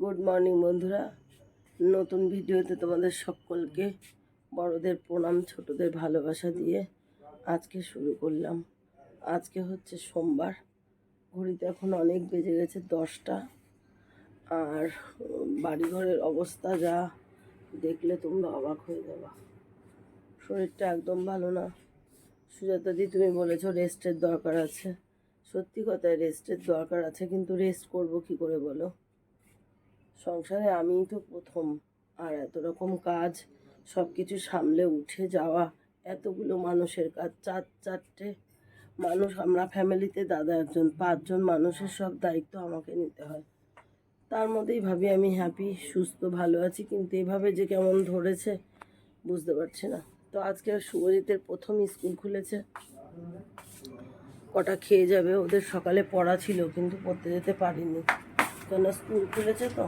Good morning বন্ধুরা। নতুন ভিডিওতে তোমাদের সকলকে বড়দের প্রণাম, ছোটদের ভালোবাসা দিয়ে আজকে শুরু করলাম। আজকে হচ্ছে সোমবার। ঘড়িতে এখন অনেক বেজে গেছে দশটা। আর বাড়িঘরের অবস্থা যা, দেখলে তোমরা অবাক হয়ে যাবা। শরীরটা একদম ভালো না। সুজাতা দি, তুমি বলেছ রেস্টের দরকার আছে। সত্যি কথায় রেস্টের দরকার আছে, কিন্তু রেস্ট করব কি করে বলো? সংসারে আমিই তো প্রথম। আর এত রকম কাজ সব কিছু সামলে উঠে যাওয়া, এতগুলো মানুষের কাজ, চার, চারটে মানুষ, আমরা ফ্যামিলিতে দাদা একজন, পাঁচজন মানুষের সব দায়িত্ব আমাকে নিতে হয়। তার মধ্যেই ভাবি আমি হ্যাপি সুস্থ, ভালো আছি, কিন্তু এভাবে যে কেমন ধরেছে, বুঝতে পারছি না। তো আজকে শুভজিতের প্রথম স্কুল খুলেছে। কটা খেয়ে যাবে, ওদের সকালে পড়া ছিল, কিন্তু পড়তে যেতে পারিনি। কেন স্কুল খুলেছে তো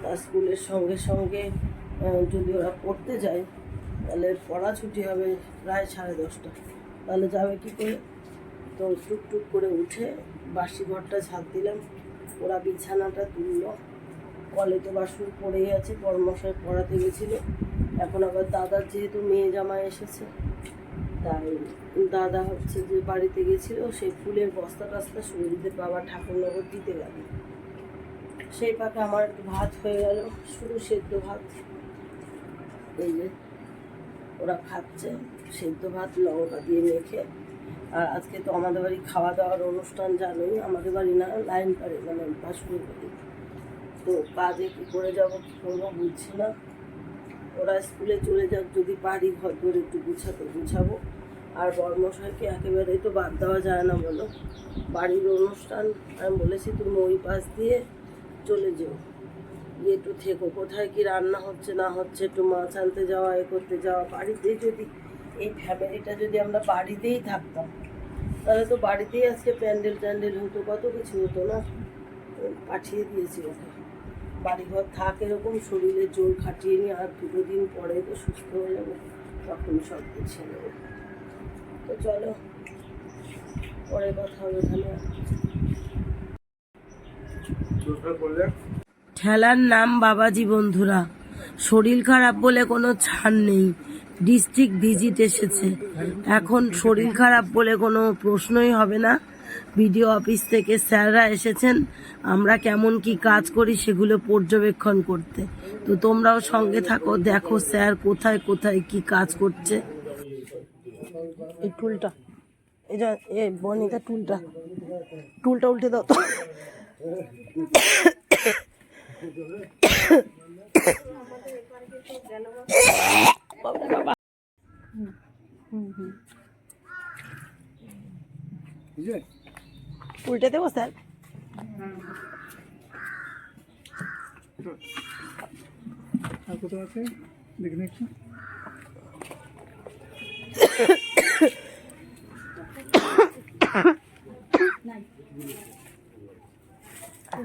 তার স্কুলের সঙ্গে সঙ্গে যদি ওরা পড়তে যায়, তাহলে পড়া ছুটি হবে প্রায় সাড়ে দশটা। তাহলে যাবে কি করে? তো টুকটুক করে উঠে বাসি ঘরটা ঝাঁপ দিলাম। ওরা বিছানাটা তুললো। কলে তো বাসন পড়েই আছে পরমশাই পড়াতে গেছিল। এখন আবার দাদার যেহেতু মেয়ে জামাই এসেছে, তাই দাদা হচ্ছে যে বাড়িতে গেছিল, সেই ফুলের বস্তা টস্তা সুরজিতের বাবা ঠাকুরনগর দিতে গেল। সেই পাকে আমার ভাত হয়ে গেল, শুধু সেদ্ধ ভাত। এই যে ওরা খাচ্ছে, সেদ্ধ ভাত লঙ্কা দিয়ে মেখে। আর আজকে তো আমাদের বাড়ি খাওয়া দাওয়ার অনুষ্ঠান জানোই, আমাদের বাড়ি না, লাইন পারে মানে বাসুর বাড়ি তো কাজে কী করে যাব, কী করব বুঝছি না। ওরা স্কুলে চলে যাক, যদি পারি ঘর ধরে একটু গুছাতে, গুছাবো। আর বর্মশাইকে একেবারেই তো বাদ দেওয়া যায় না বলো। বাড়ির অনুষ্ঠান, আমি বলেছি তুমি ওই পাশ দিয়ে চলে যেও। গিয়ে একটু থেকো, কোথায় কি রান্না হচ্ছে, না হচ্ছে, একটু মাছ আনতে যাওয়া, এ করতে যাওয়া বাড়িতেই যদি এই ফ্যামিলিটা যদি আমরা বাড়িতেই থাকতাম, তাহলে তো বাড়িতেই আজকে প্যান্ডেল ট্যান্ডেল হতো, কত কিছু হতো না? পাঠিয়ে দিয়েছি ওকে। বাড়িঘর থাক, এরকম শরীরে জোর খাটিয়ে নিয়ে আর দুটো দিন পরে তো সুস্থ হয়ে যাব, তখন সব কিছু তো চলো, পরে কথা হবে তাহলে। ঠেলার নাম বাবাজি বন্ধুরা। শরীর খারাপ বলে কোনো ছাড় নেই। ডিস্ট্রিক্ট ভিজিট এসেছে। এখন শরীর খারাপ বলে কোনো প্রশ্নই হবে না। বিডিও অফিস থেকে স্যাররা এসেছেন। আমরা কেমন কি কাজ করি সেগুলো পর্যবেক্ষণ করতে। তো তোমরাও সঙ্গে থাকো, দেখো স্যার কোথায় কোথায় কি কাজ করছে। এই টুলটা। এই যে এ বনিতা টুলটা। টুলটা উল্টে দাও তো। উল্টে দেবো স্যার আর কোথাও আছে? দেখে নিচ্ছি।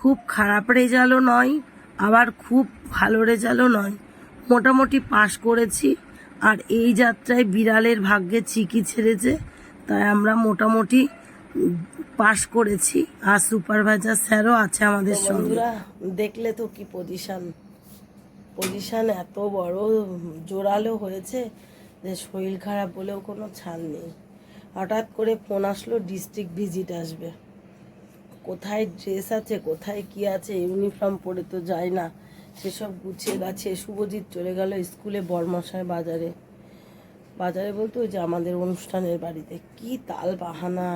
খুব খারাপ রেজাল্টও নয় আবার খুব ভালো রেজাল্টও নয়। মোটামুটি পাশ করেছি আর এই যাত্রায় বিড়ালের ভাগ্যে চিকি ছেড়েছে তাই আমরা মোটামুটি পাশ করেছি। আর সুপারভাইজার স্যারও আছে আমাদের সঙ্গে। দেখলে তো কি পজিশন পজিশন এত বড় জোরালো হয়েছে যে শরীর খারাপ বলেও কোনো ছাড় নেই। হঠাৎ করে ফোন আসলো ডিস্ট্রিক্ট ভিজিট আসবে। কোথায় ড্রেস আছে, কোথায় কি আছে ইউনিফর্ম পরে তো যায় না। সেসব গুছিয়ে গাছে শুভজিৎ চলে গেল স্কুলে বর্মশায় বাজারে। বাজারে বলতে ওই যে আমাদের অনুষ্ঠানের বাড়িতে। কি তাল বাহানা।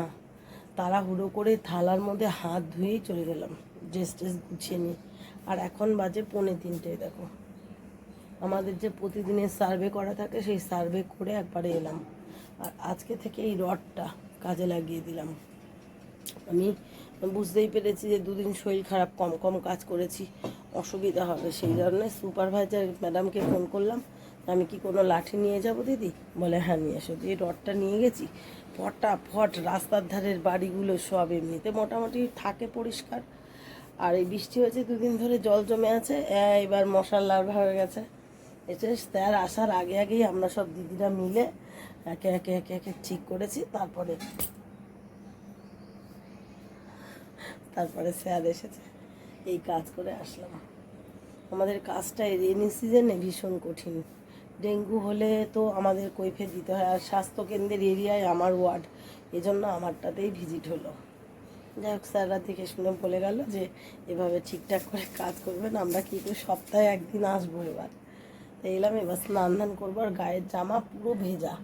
তাড়াহুড়ো করে থালার মধ্যে হাত ধুয়েই চলে গেলাম ড্রেস ট্রেস গুছিয়ে নিয়ে। আর এখন বাজে পৌনে তিনটে দেখো। আমাদের যে প্রতিদিনের সার্ভে করা থাকে, সেই সার্ভে করে একবারে এলাম। আর আজকে থেকে এই রডটা কাজে লাগিয়ে দিলাম। আমি বুঝতেই পেরেছি যে দুদিন শরীর খারাপ, কম কম কাজ করেছি, অসুবিধা হবে সেই জন্য সুপারভাইজার ম্যাডামকে ফোন করলাম, আমি কি কোনো লাঠি নিয়ে যাব দিদি? বলে হ্যাঁ নিয়ে এসো। দিয়ে রডটা নিয়ে গেছি, ফটাফট রাস্তার ধারের বাড়িগুলো সব এমনিতে মোটামুটি থাকে পরিষ্কার। আর এই বৃষ্টি হয়েছে দুদিন ধরে, জল জমে আছে এবার মশার লার্ভা হয়ে গেছে। এটা স্যার আসার আগে আগেই আমরা সব দিদিরা মিলে একে একে একে একে ঠিক করেছি। তারপরে তারপরে স্যার এসেছে। এই কাজ করে আসলাম। আমাদের কাজটা রেনি সিজনে ভীষণ কঠিন। ডেঙ্গু হলে তো আমাদের কৈফে দিতে হয়, আর স্বাস্থ্যকেন্দ্রের এরিয়ায় আমার ওয়ার্ড, এজন্য আমারটাতেই ভিজিট হলো। যাই হোক, স্যাররা দেখে শুনে বলে গেল যে, এভাবে ঠিকঠাক করে কাজ করবেন, আমরা কিন্তু সপ্তাহে একদিন আসব এবার। তো এলাম এবার স্নান ধান করব আর গায়ের জামা পুরো ভেজা।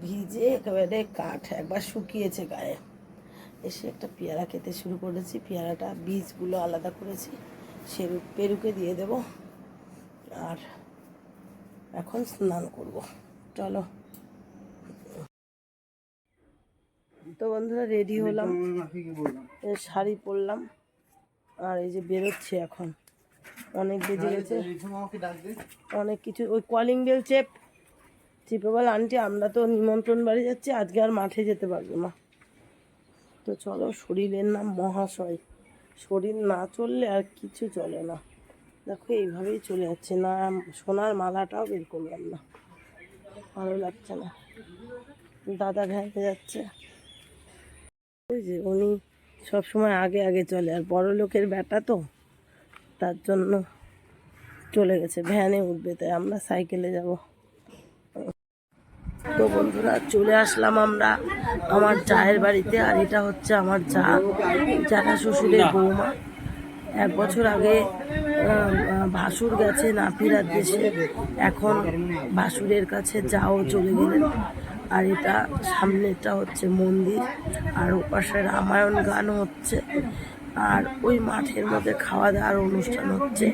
ভিজে একেবারে কাঠ একবার শুকিয়েছে গায়ে। এসে একটা পেয়ারা খেতে শুরু করেছি। পেয়ারাটা বীজগুলো আলাদা করেছি। সেরু পেরুকে দিয়ে দেব। আর এখন স্নান করব। চলো। তো বন্ধুরা রেডি হলাম। শাড়ি পরলাম। আর এই যে বেরোচ্ছে এখন। অনেক বেজে গেছে। অনেক কিছু ওই কলিং বেল চেপ চেপে বল আন্টি আমরা তো নিমন্ত্রণ বাড়ি যাচ্ছি আজকে আর মাঠে যেতে পারব না। তো চলো শরীরের নাম মহাশয়। শরীর না চললে আর কিছু চলে না। দেখো এইভাবেই চলে যাচ্ছে। না সোনার মালাটাও বের করলাম না। ভালো লাগছে না। দাদা ঘাইতে যাচ্ছে। ওই যে উনি সবসময় আগে আগে চলে। আর বড় লোকের ব্যাটা তো তার জন্য চলে গেছে, ভ্যানে উঠবে, তাই আমরা সাইকেলে যাব। তো বন্ধুরা, চলে আসলাম আমরা আমার চায়ের বাড়িতে, আর এটা হচ্ছে আমার চা চাটা শ্বশুরের বৌমা। এক বছর আগে ভাসুর গেছে নাপিরার দেশে, এখন ভাসুরের কাছে যাও চলে গেলেন। আর এটা সামনেটা হচ্ছে মন্দির, আর ওপাশে রামায়ণ গান হচ্ছে। আর ওই মাঠের মধ্যে খাওয়া দাওয়ার অনুষ্ঠান হচ্ছে।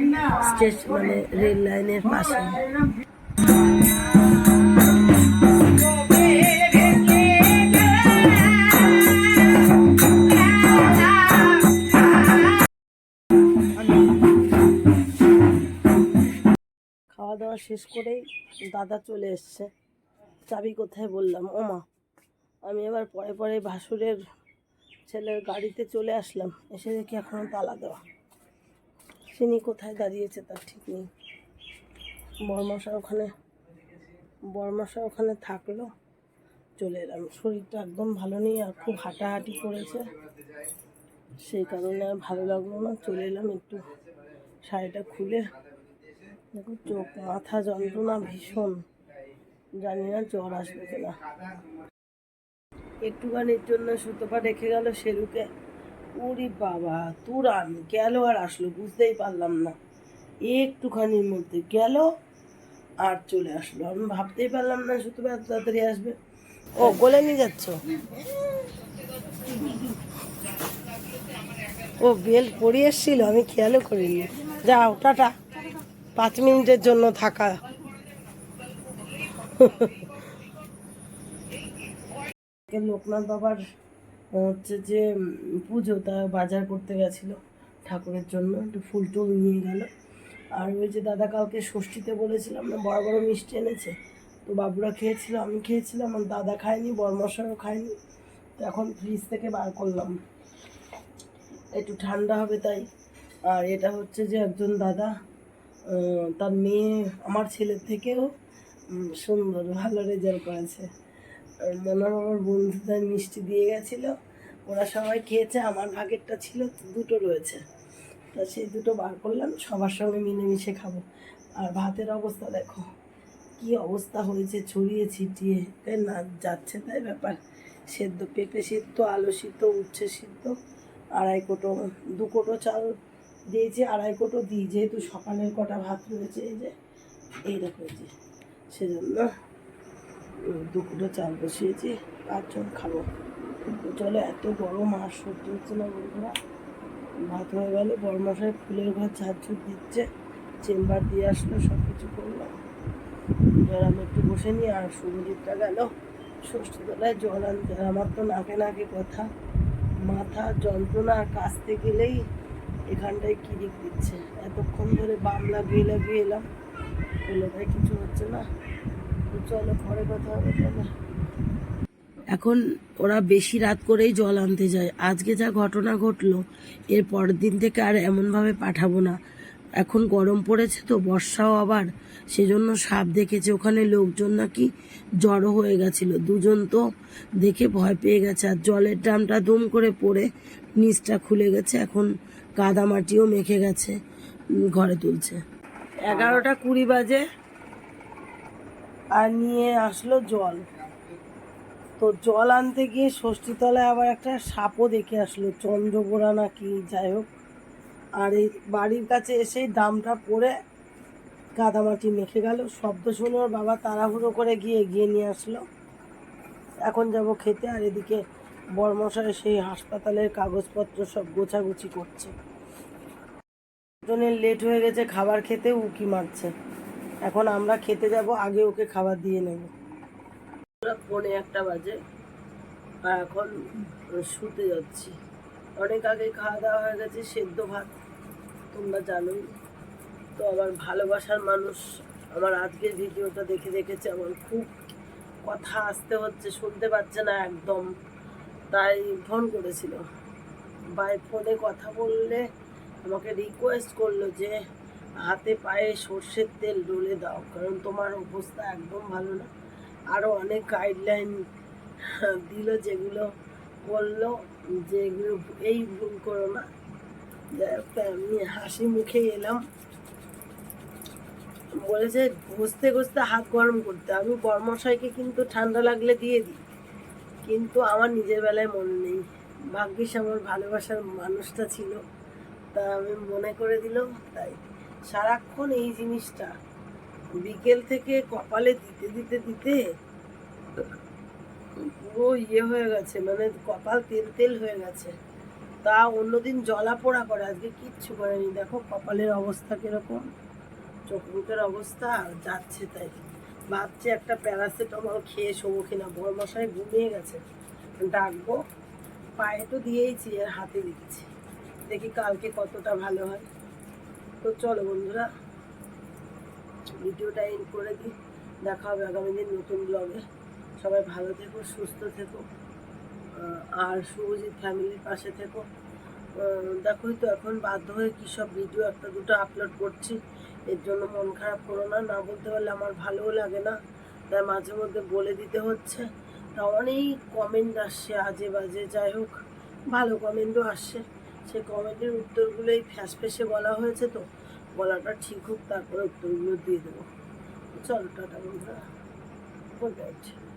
স্টেজ মানে রেল লাইনের পাশে। খাওয়া দাওয়া শেষ করেই দাদা চলে এসছে। চাবি কোথায় বললাম? ওমা। আমি এবার পরে পরে ভাসুরের ছেলের গাড়িতে চলে আসলাম। এসে দেখি এখনও তালা দেওয়া। চিনি কোথায় দাঁড়িয়েছে তার ঠিক নেই। বরমশা ওখানে বরমশা ওখানে থাকল, চলে এলাম। শরীরটা একদম ভালো নেই আর খুব হাঁটাহাঁটি করেছে। সেই কারণে আর ভালো লাগল না, চলে এলাম একটু শাড়িটা খুলে। দেখো, চোখ, মাথা যন্ত্রণা ভীষণ। জানি না জ্বর আসবে কিনা। একটুখানির জন্য সুতোপা রেখে গেল শেরুকে ওরে বাবা তুরান গেল আর আসলো বুঝতেই পারলাম না। একটুখানির মধ্যে গেল আর চলে আসলো। আমি ভাবতেই পারলাম না সুতোপা তাড়াতাড়ি আসবে। ও গোলে নিয়ে যাচ্ছ? ও, বেল পরিয়ে এসছিল, আমি খেয়ালও করিনি। যাও, টাটা। পাঁচ মিনিটের জন্য থাকা। লোকনাথ বাবার হচ্ছে যে পুজো তা বাজার করতে গেছিল ঠাকুরের জন্য, একটু ফুল টুল নিয়ে গেল। আর ওই যে দাদা কালকে ষষ্ঠীতে বলেছিলাম না বড় বড় মিষ্টি এনেছে। তো বাবুরা খেয়েছিল, আমি খেয়েছিলাম, আর দাদা খায়নি বরমশাও খায়নি। তো এখন ফ্রিজ থেকে বার করলাম। একটু ঠান্ডা হবে তাই। আর এটা হচ্ছে যে একজন দাদা তার মেয়ে, আমার ছেলের থেকেও সুন্দর, ভালো রেজাল্ট করেছে। মনোর আমার বন্ধুদের মিষ্টি দিয়ে গেছিল। ওরা সবাই খেয়েছে, আমার ভাগেরটা ছিল, দুটো রয়েছে। তা সেই দুটো বার করলাম, সবার সঙ্গে মিলেমিশে খাব। আর ভাতের অবস্থা দেখো, কি অবস্থা হয়েছে, ছড়িয়ে ছিটিয়ে। তাই না, যাচ্ছে তাই ব্যাপার। সেদ্ধ, পেঁপে সিদ্ধ, আলু সিদ্ধ, উচ্ছে সিদ্ধ, আড়াই কোটো, দু কোটো চাল দিয়েছি, আড়াই কোটো দিই, যেহেতু সকালের কটা ভাত রয়েছে, এই যে, এই দেখো এই যে। সেজন্য উম, দু কোটো চাল বসিয়েছি আর পাঁচজন খাব। তো চলো এত গরম আর সহ্য হচ্ছে না বন্ধুরা। ভাত হয়ে গেলে বড়মশাই ফুলের ঘর ঝাড়ঝুট দিচ্ছে চেম্বার দিয়ে আসলো সব কিছু করলাম এবার আমি একটু বসে নিই আর শুভজিৎটা গেল। ষষ্ঠীতলায় জল আনতে। আমার তো নাকে নাকে কথা। মাথা যন্ত্রণা কাচতে গেলেই এখানটায় কিরিক দিচ্ছে। এতক্ষণ ধরে বাম লাগিয়ে লাগিয়ে এলাম। কোনোটাই কিছু হচ্ছে না? চলো এখন ওরা বেশি রাত করেই জল আনতে যায়। আজকে যা ঘটনা ঘটলো, এর পরের দিন থেকে আর এমনভাবে পাঠাবো না। এখন গরম পড়েছে তো, বর্ষাও আবার, সেজন্য সাপ দেখেছে ওখানে লোকজন নাকি জড়ো হয়ে গেছিল। দুজন তো দেখে ভয় পেয়ে গেছে, আর জলের ড্রামটা দুম করে পড়ে নিচটা খুলে গেছে, এখন কাদামাটিও মেখে গেছে ঘরে তুলছে। এগারোটা কুড়ি বাজে আর নিয়ে আসলো জল। তো জল আনতে গিয়ে ষষ্ঠীতলায় আবার একটা সাপও দেখে আসলো চন্দ্রগোড়া না কি, যাই হোক। আর এই বাড়ির কাছে এসেই দামটা পড়ে কাদামাটি মেখে গেল। শব্দ শুনে ওর বাবা তাড়াহুড়ো করে গিয়ে এগিয়ে নিয়ে আসলো। এখন যাব খেতে, আর এদিকে বর্মশাই সেই হাসপাতালের কাগজপত্র সব গোছাগুছি করছে। লেট হয়ে গেছে, খাবার খেতে উকি মারছে। এখন আমরা খেতে যাব, আগে ওকে খাবার দিয়ে নেব। পৌনে একটা বাজে, আর এখন শুতে যাচ্ছি। অনেক আগে খাওয়া দাওয়া হয়ে গেছে, সেদ্ধ ভাত, তোমরা জানোই। তো আমার ভালোবাসার মানুষ, আমার আজকের ভিডিওটা দেখে দেখেছে, আমার খুব কথা আসতে হচ্ছে, শুনতে পাচ্ছে না একদম। তাই ফোন করেছিল। বাই ফোনে কথা বললে আমাকে রিকোয়েস্ট করল যে হাতে পায়ে সর্ষের তেল ডলে দাও, কারণ তোমার অবস্থা একদম ভালো না। আরও অনেক গাইডলাইন দিল যেগুলো বলল যে এগুলো এই ভুল করো না। আমি হাসি মুখে এলাম। বলেছে, ঘষতে ঘষতে হাত গরম করতে আমি কর্মশাইকে কিন্তু ঠান্ডা লাগলে দিয়ে দিই। কিন্তু আমার নিজের বেলায় মনে নেই। ভাগ্যিস আমার ভালোবাসার মানুষটা ছিল। তা আমি মনে করে দিল তাই। সারাক্ষণ এই জিনিসটা। বিকেল থেকে কপালে দিতে দিতে দিতে পুরো ইয়ে হয়ে গেছে মানে কপাল তেল তেল হয়ে গেছে। তা অন্যদিন জলা পোড়া করে, আজকে কিচ্ছু করেনি। দেখো কপালের অবস্থা কীরকম, চোখ মুখের অবস্থা যাচ্ছে তাই। ভাবছি একটা প্যারাসিটামল খেয়ে শোবো কিনা বড় মশাই ঘুমিয়ে গেছে। ডাকবো, পায়ে তো দিয়েইছি, আর হাতে দিচ্ছি। দেখি কালকে কতটা ভালো হয়। তো চলো বন্ধুরা, ভিডিওটা এন্ড করে দিই। দেখা হবে আগামী দিন নতুন ব্লগে সবাই ভালো থেকো, সুস্থ থেকো আর শুভজিৎ ফ্যামিলির পাশে থেকো। দেখোই তো এখন বাধ্য হয়ে কী সব ভিডিও একটা দুটো আপলোড করছি। এর জন্য মন খারাপ করো না না বলতে পারলে আমার ভালোও লাগে না। তাই মাঝে মধ্যে বলে দিতে হচ্ছে। তা অনেক কমেন্ট আসছে আজে বাজে যাই হোক, ভালো কমেন্টও আসছে। সেই কমেন্টের উত্তরগুলো এই ফ্যাস ফেসে বলা হয়েছে তো, বলাটা ঠিক হোক, তারপরে উত্তরগুলো দিয়ে দেবো। চলো, টাটা বন্ধুরা। Good night.